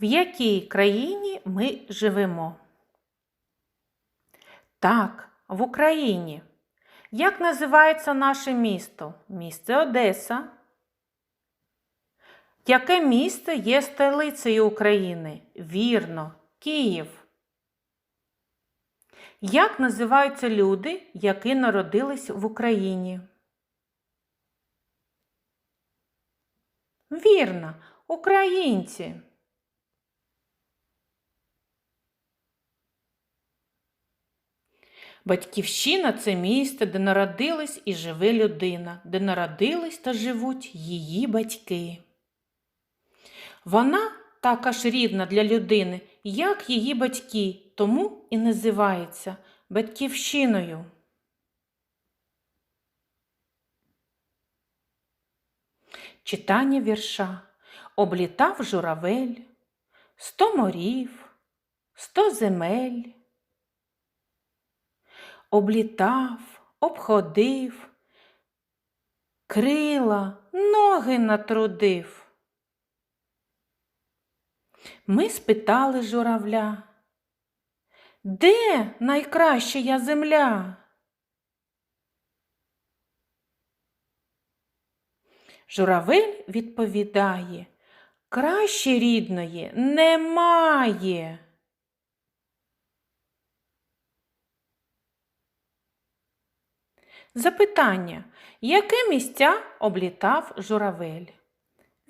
В якій країні ми живемо? Так, в Україні. Як називається наше місто? Місце Одеса. Яке місто є столицею України? Вірно, Київ. Як називаються люди, які народились в Україні? Вірно, українці. Батьківщина це місце, де народилась і живе людина, де народились та живуть її батьки. Вона також рідна для людини, як її батьки, тому і називається батьківщиною. Читання вірша облітав журавель, сто морів, сто земель. Облітав, обходив, крила, ноги натрудив. Ми спитали журавля, де найкраща земля? Журавель відповідає, краще рідної немає. Запитання, яке місця облітав журавель?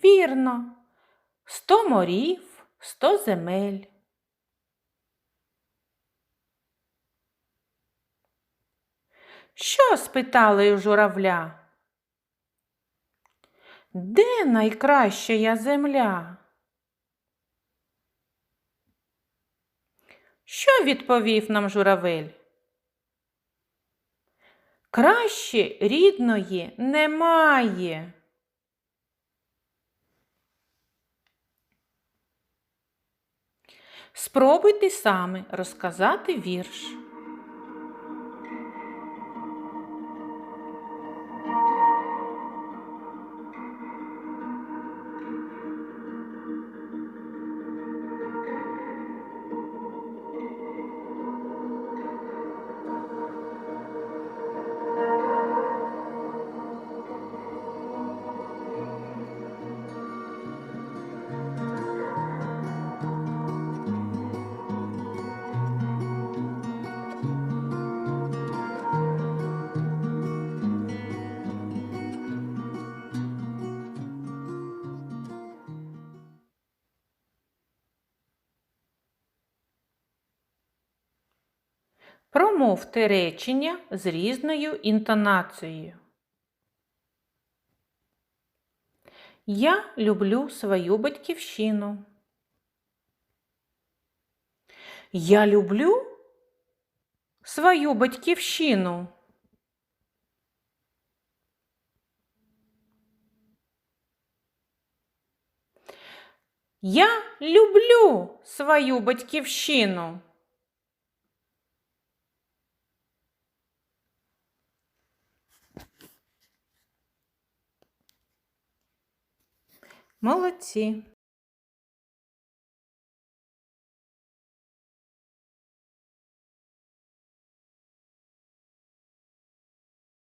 Вірно, сто морів, сто земель. Що спитали у журавля? Де найкраща земля? Що відповів нам журавель? Краще рідної немає. Спробуйте саме розказати вірш. Промовте речення з різною інтонацією. Я люблю свою батьківщину. Я люблю свою батьківщину. Я люблю свою батьківщину. Молодці.